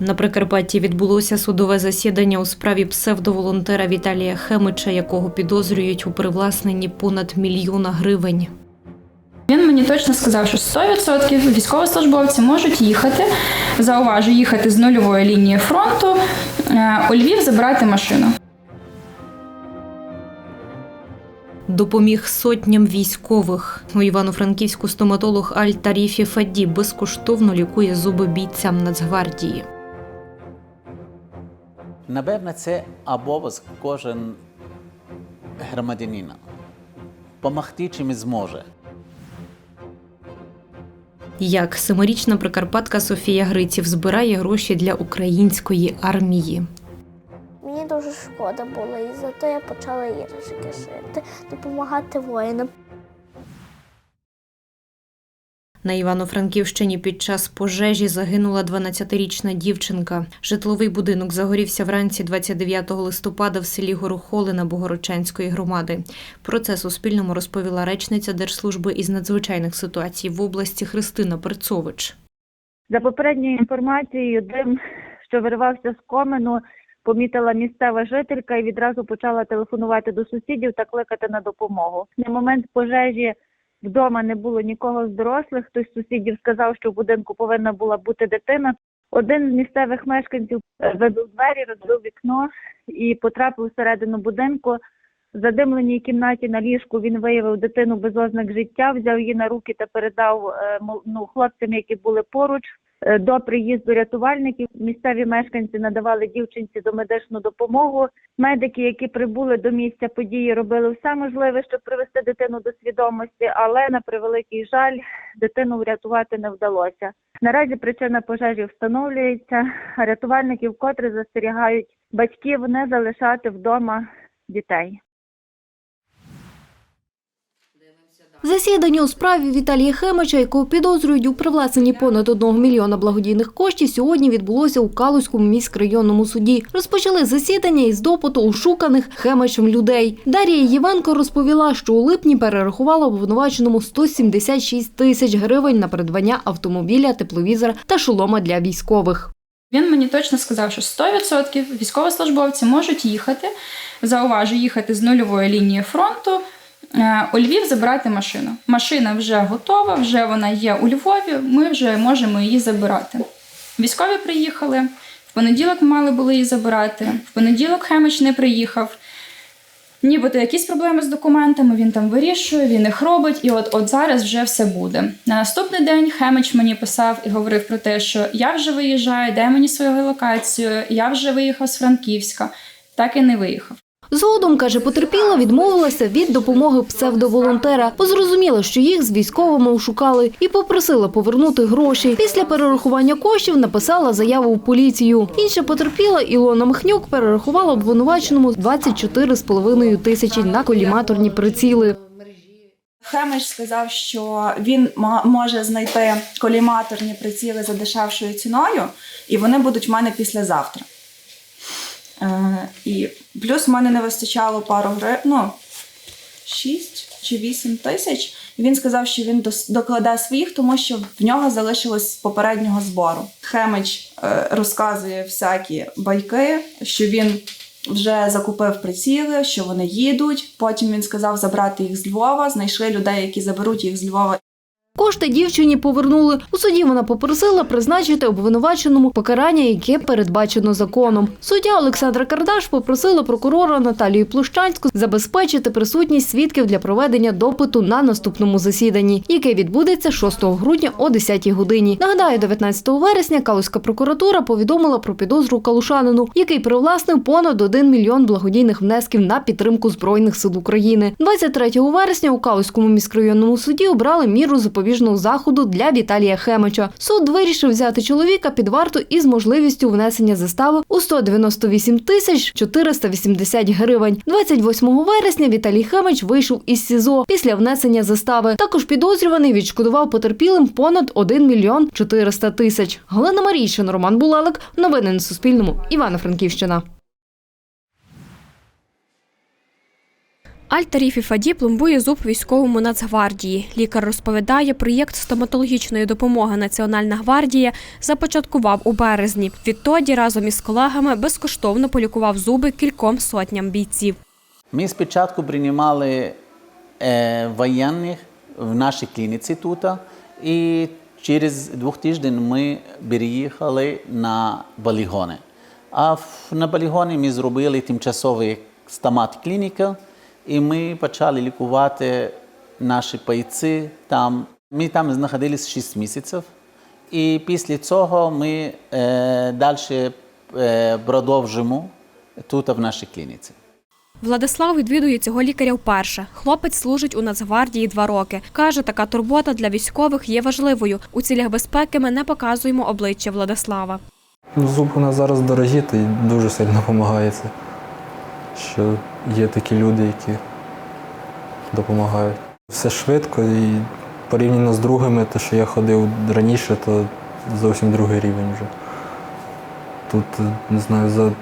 На Прикарпатті відбулося судове засідання у справі псевдоволонтера Віталія Хемича, якого підозрюють у привласненні понад мільйона гривень. Він мені точно сказав, що 100% військовослужбовці можуть їхати. Зауважу, їхати з нульової лінії фронту е, у Львів забирати машину. Допоміг сотням військових. У Івано-Франківську стоматолог Аль Таріфі Фаді безкоштовно лікує зуби бійцям Нацгвардії. Напевне, це обов'язок кожен громадянина. Помогти чим зможе. Як семирічна прикарпатка Софія Гриців збирає гроші для української армії. Мені дуже шкода було, і зато я почала іграшки шити, допомагати воїнам. На Івано-Франківщині під час пожежі загинула 12-річна дівчинка. Житловий будинок загорівся вранці 29 листопада в селі Горохолина Богородчанської громади. Про це Суспільному розповіла речниця Держслужби із надзвичайних ситуацій в області Христина Перцович. За попередньою інформацією, дим, що виривався з комену, помітила місцева жителька і відразу почала телефонувати до сусідів та кликати на допомогу. На момент пожежі вдома не було нікого з дорослих. Хтось з сусідів сказав, що в будинку повинна була бути дитина. Один з місцевих мешканців е, вибив двері, розбив вікно і потрапив всередину будинку. В задимленій кімнаті на ліжку він виявив дитину без ознак життя, взяв її на руки та передав е, ну, хлопцям, які були поруч. Е, До приїзду рятувальників місцеві мешканці надавали дівчинці домедичну допомогу. Медики, які прибули до місця події, робили все можливе, щоб привести дитину до свідомості, але на превеликий жаль, дитину врятувати не вдалося. Наразі причина пожежі встановлюється. а Рятувальники вкотре застерігають батьків не залишати вдома дітей. Засідання у справі Віталія Хемича, якого підозрюють у привласненні понад 1 мільйона благодійних коштів, сьогодні відбулося у Калузькому міськрайонному суді. Розпочали засідання із допиту ошуканих Хемичем людей. Дар'я Євенко розповіла, що у липні перерахувала обвинуваченому 176 тисяч гривень на придбання автомобіля, тепловізора та шолома для військових. Він мені точно сказав, що 100% військовослужбовці можуть їхати. Зауважу, їхати з нульової лінії фронту у Львів забирати машину. Машина вже готова, вже вона є у Львові. Ми вже можемо її забирати. Військові приїхали. В понеділок мали були її забирати. В понеділок Хемич не приїхав. Нібито якісь проблеми з документами, він там вирішує, він їх робить, і от, от зараз вже все буде. На наступний день Хемич мені писав і говорив про те, що я вже виїжджаю, дай мені свою локацію, я вже виїхав з Франківська, так і не виїхав. Згодом, каже, потерпіла, відмовилася від допомоги псевдоволонтера, бо зрозуміла, що їх з військовими ошукали, і попросила повернути гроші. Після перерахування коштів написала заяву в поліцію. Інша потерпіла Ілона Михнюк перерахувала обвинуваченому 24,5 тисячі на коліматорні приціли. Хемич сказав, що він може знайти коліматорні приціли за дешевшою ціною, і вони будуть в мене післязавтра. Е, і плюс в мене не вистачало пару гривень, ну, 6 чи 8 тисяч. І він сказав, що він докладе своїх, тому що в нього залишилось з попереднього збору. Хемич е, розказує всякі байки, що він вже закупив приціли, що вони їдуть. Потім він сказав забрати їх з Львова. Знайшли людей, які заберуть їх з Львова Кошти дівчині повернули. У суді вона попросила призначити обвинуваченому покарання, яке передбачено законом. Суддя Олександра Кардаш попросила прокурора Наталію Площанську забезпечити присутність свідків для проведення допиту на наступному засіданні, яке відбудеться 6 грудня о 10 годині. Нагадаю, 19 вересня Калузька прокуратура повідомила про підозру калушанину, який привласнив понад 1 мільйон благодійних внесків на підтримку збройних сил України. 23 вересня у Калузькому міськрайонному суді обрали міру запобіжного заходу для Віталія Хемича. Суд вирішив взяти чоловіка під варту із можливістю внесення застави у 198 тисяч 480 гривень. 28 вересня Віталій Хемич вийшов із СІЗО після внесення застави. Також підозрюваний відшкодував потерпілим понад 1 мільйон 400 тисяч. Галина Марійшин, Роман Булалик. Новини на Суспільному. Івано-Франківщина. Альтарі Фіфаді пломбує зуб військовому Нацгвардії. Лікар розповідає, проєкт стоматологічної допомоги Національна гвардія започаткував у березні. Відтоді разом із колегами безкоштовно полікував зуби кільком сотням бійців. Ми спочатку приймали е, воєнних в нашій клініці тут, і через двох тиждень ми переїхали на полігони. А на полігоні ми зробили тимчасовий стомат клініка, і ми почали лікувати наші бойці там. Ми там знаходились 6 місяців. І після цього ми е, далі е, продовжимо тут, в нашій клініці. Владислав відвідує цього лікаря вперше. Хлопець служить у Нацгвардії два роки. Каже, така турбота для військових є важливою. У цілях безпеки ми не показуємо обличчя Владислава. Ну, Зуб у нас зараз дорогі, то й дуже сильно допомагає це, що є такі люди, які допомагають. Все швидко і порівняно з другими, те, що я ходив раніше, то зовсім другий рівень вже. Тут, е, не знаю, за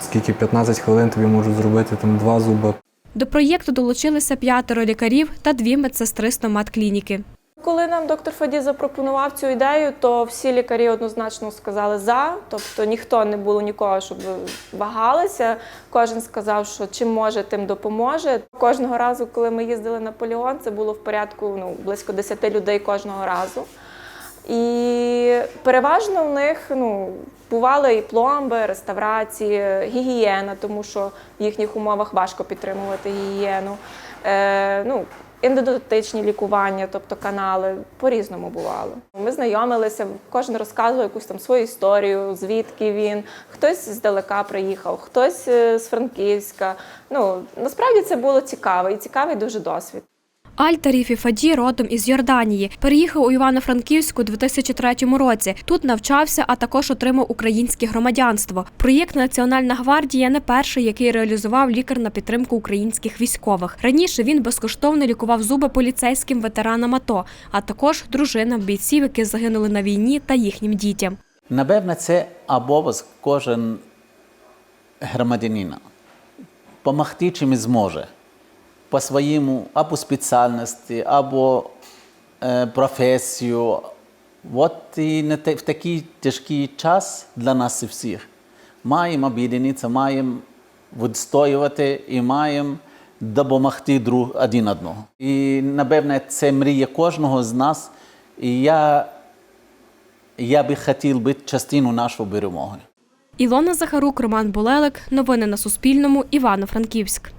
скільки 15 хвилин тобі можуть зробити там два зуба. До проєкту долучилися п'ятеро лікарів та дві медсестри стомат-клініки. Коли нам доктор Фаді запропонував цю ідею, то всі лікарі однозначно сказали за. Тобто ніхто не було нікого, щоб вагалися. Кожен сказав, що чим може, тим допоможе. Кожного разу, коли ми їздили на полігон, це було в порядку ну, близько 10 людей кожного разу. І переважно в них ну, бували і пломби, реставрації, гігієна, тому що в їхніх умовах важко підтримувати гігієну. Е, ну, ендодонтичні лікування, тобто канали, по-різному бувало. Ми знайомилися, кожен розказував якусь там свою історію, звідки він. Хтось здалека приїхав, хтось е, з Франківська. Ну, насправді це було цікаво і цікавий дуже досвід. Альтарі Фіфаді родом із Йорданії. Переїхав у Івано-Франківську у 2003 році. Тут навчався, а також отримав українське громадянство. Проєкт Національна гвардія не перший, який реалізував лікар на підтримку українських військових. Раніше він безкоштовно лікував зуби поліцейським ветеранам АТО, а також дружинам бійців, які загинули на війні, та їхнім дітям. Напевно, це обов'язок кожен громадянина. Помогти чим зможе. По своєму або спеціальності, або е, професію. От і на те- в такий тяжкий час для нас всіх маємо об'єднатися, маємо відстоювати і маємо допомогти друг один одного. І, напевно, це мрія кожного з нас. І я я би хотів бути частиною нашої перемоги. Ілона Захарук, Роман Булелик. Новини на Суспільному. Івано-Франківськ.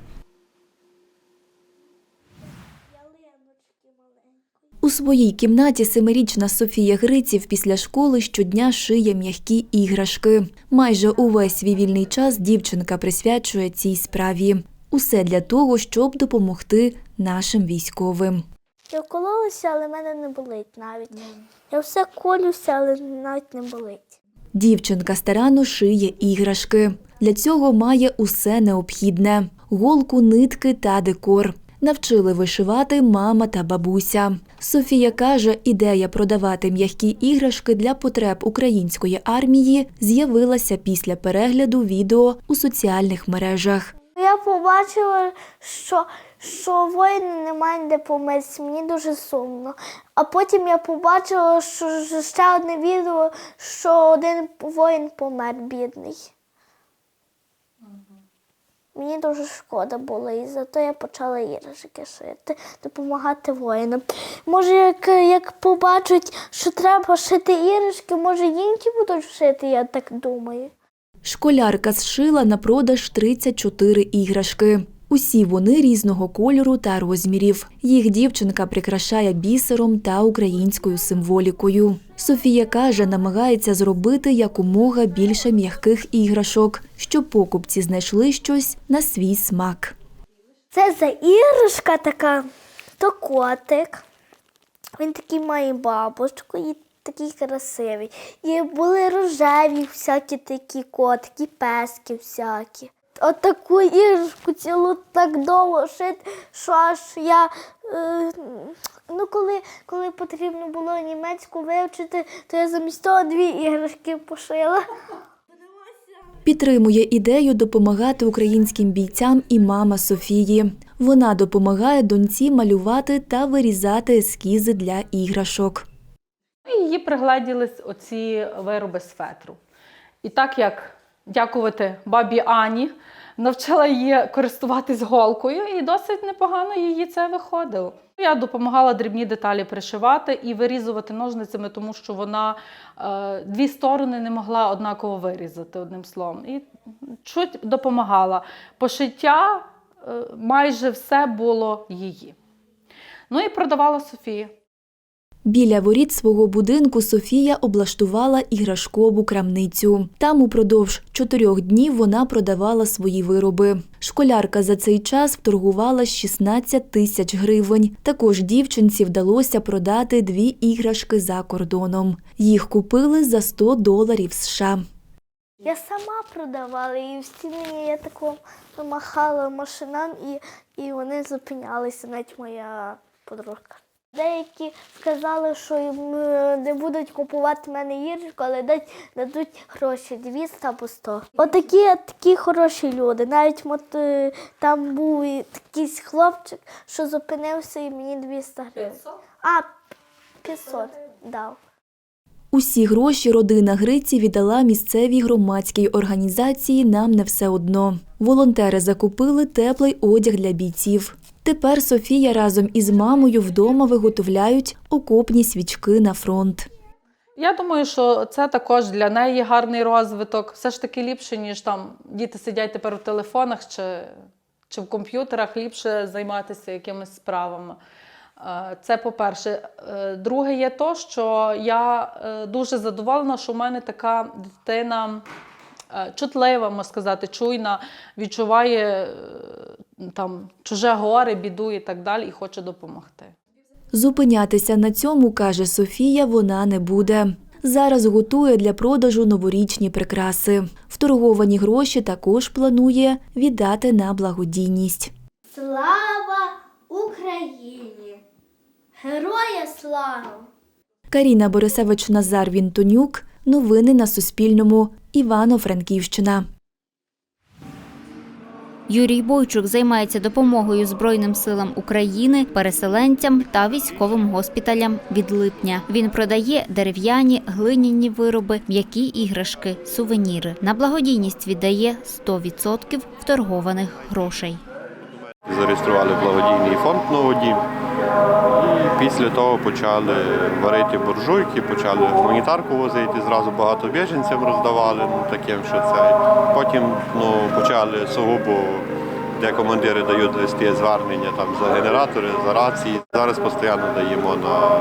У своїй кімнаті семирічна Софія Гриців після школи щодня шиє м'які іграшки. Майже увесь свій вільний час дівчинка присвячує цій справі. Усе для того, щоб допомогти нашим військовим. Я вкололася, але в мене не болить навіть. Я все колюся, але навіть не болить. Дівчинка старанно шиє іграшки. Для цього має усе необхідне: голку, нитки та декор. Навчили вишивати мама та бабуся. Софія каже, ідея продавати м'які іграшки для потреб української армії з'явилася після перегляду відео у соціальних мережах. Я побачила, що, що воїни немає де помитися. Мені дуже сумно. А потім я побачила, що ще одне відео, що один воїн помер бідний. Мені дуже шкода було, і зато я почала іграшки шити, допомагати воїнам. Може, як, як побачать, що треба шити іграшки, може інші будуть шити, я так думаю. Школярка зшила на продаж 34 іграшки. Усі вони різного кольору та розмірів. Їх дівчинка прикрашає бісером та українською символікою. Софія каже, намагається зробити якомога більше м'яких іграшок, щоб покупці знайшли щось на свій смак. Це за іграшка така, то котик. Він такий має бабочку і такий красивий. І були рожеві всякі такі котики, пески всякі. От таку іграшку цілу так довго шити, що аж я. Е, ну, коли, коли потрібно було німецьку вивчити, то я замість того дві іграшки пошила. Підтримує ідею допомагати українським бійцям і мама Софії. Вона допомагає доньці малювати та вирізати ескізи для іграшок. Її пригледіли оці вироби з фетру. І так як дякувати бабі Ані, навчила її користуватись голкою, і досить непогано її це виходило. Я допомагала дрібні деталі пришивати і вирізувати ножницями, тому що вона е, дві сторони не могла однаково вирізати одним словом. І чуть допомагала. Пошиття е, майже все було її. Ну і продавала Софія. Біля воріт свого будинку Софія облаштувала іграшкову крамницю. Там упродовж чотирьох днів вона продавала свої вироби. Школярка за цей час вторгувала 16 тисяч гривень. Також дівчинці вдалося продати дві іграшки за кордоном. Їх купили за 100 доларів США. Я сама продавала, і всі мені я тако махала машинам, і, і вони зупинялися, навіть моя подружка. Деякі сказали, що е, не будуть купувати в мене іграшку, але дать, дадуть гроші 200 або 100. Отакі такі хороші люди. Навіть от, е, там був якийсь хлопчик, що зупинився і мені 200 гривень. А, 500 дав. Усі гроші родина Гриці віддала місцевій громадській організації Нам не все одно. Волонтери закупили теплий одяг для бійців. Тепер Софія разом із мамою вдома виготовляють окопні свічки на фронт. Я думаю, що це також для неї гарний розвиток. Все ж таки ліпше, ніж там діти сидять тепер у телефонах чи, чи в комп'ютерах, ліпше займатися якимись справами. Е, Це по-перше. Е, Друге є то, що я е, дуже задоволена, що в мене така дитина чутлива, можна сказати, чуйна, відчуває там чуже горе, біду і так далі, і хоче допомогти. Зупинятися на цьому, каже Софія, вона не буде. Зараз готує для продажу новорічні прикраси. Вторговані гроші також планує віддати на благодійність. Слава Україні! Героя слава! Каріна Борисевич Назар Вінтонюк. Новини на Суспільному. Івано-Франківщина. Юрій Бойчук займається допомогою Збройним силам України, переселенцям та військовим госпіталям від липня. Він продає дерев'яні, глиняні вироби, м'які іграшки, сувеніри. На благодійність віддає 100% вторгованих грошей. Зареєстрували благодійний фонд «Новодім». Після того почали варити буржуйки, почали гуманітарку возити, зразу багато біженцям роздавали, ну таким, що це. Потім ну, почали сугубо, де командири дають листи звернення там, за генератори, за рації. Зараз постійно даємо на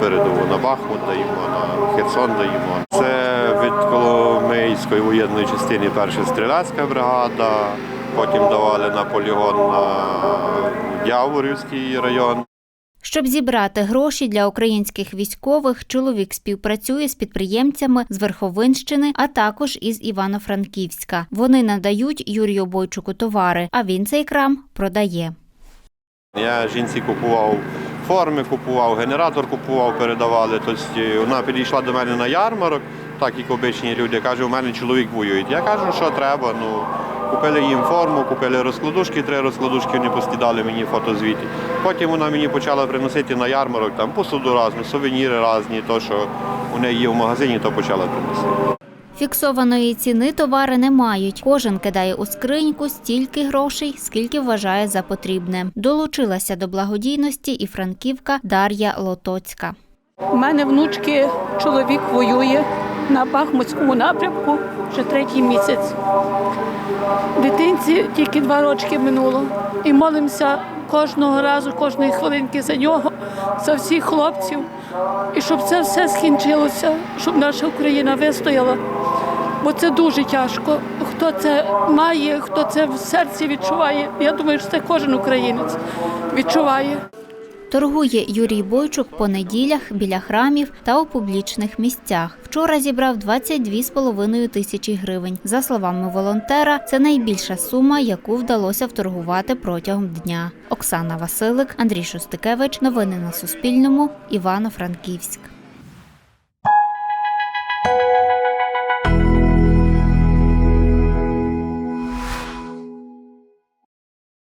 передову, на Бахмут даємо, на Херсон даємо. Це від Коломийської воєнної частини перша стрілецька бригада, потім давали на полігон на Яворівський район. Щоб зібрати гроші для українських військових, чоловік співпрацює з підприємцями з Верховинщини, а також із Івано-Франківська. Вони надають Юрію Бойчуку товари, а він цей крам продає. Я жінці купував форми, купував, генератор купував, передавали. Тобто вона підійшла до мене на ярмарок, так як обичні люди. Каже, у мене чоловік воює. Я кажу, що треба. Ну, купили їм форму, купили розкладушки, три розкладушки вони постідали мені фотозвіті. Потім вона мені почала приносити на ярмарок там посуду разну, сувеніри різні, то, що у неї є в магазині, то почала приносити. Фіксованої ціни товари не мають. Кожен кидає у скриньку стільки грошей, скільки вважає за потрібне. Долучилася до благодійності і франківка Дар'я Лотоцька. У мене внучки чоловік воює на Бахмутському напрямку вже третій місяць. Дитинці тільки два рочки минуло. І молимося кожного разу, кожної хвилинки за нього, за всіх хлопців. І щоб це все скінчилося, щоб наша Україна вистояла. Бо це дуже тяжко. Хто це має, хто це в серці відчуває. Я думаю, що це кожен українець відчуває. Торгує Юрій Бойчук по неділях біля храмів та у публічних місцях. Вчора зібрав 22,5 тисячі гривень. За словами волонтера, це найбільша сума, яку вдалося вторгувати протягом дня. Оксана Василик, Андрій Шостикевич. Новини на Суспільному. Івано-Франківськ.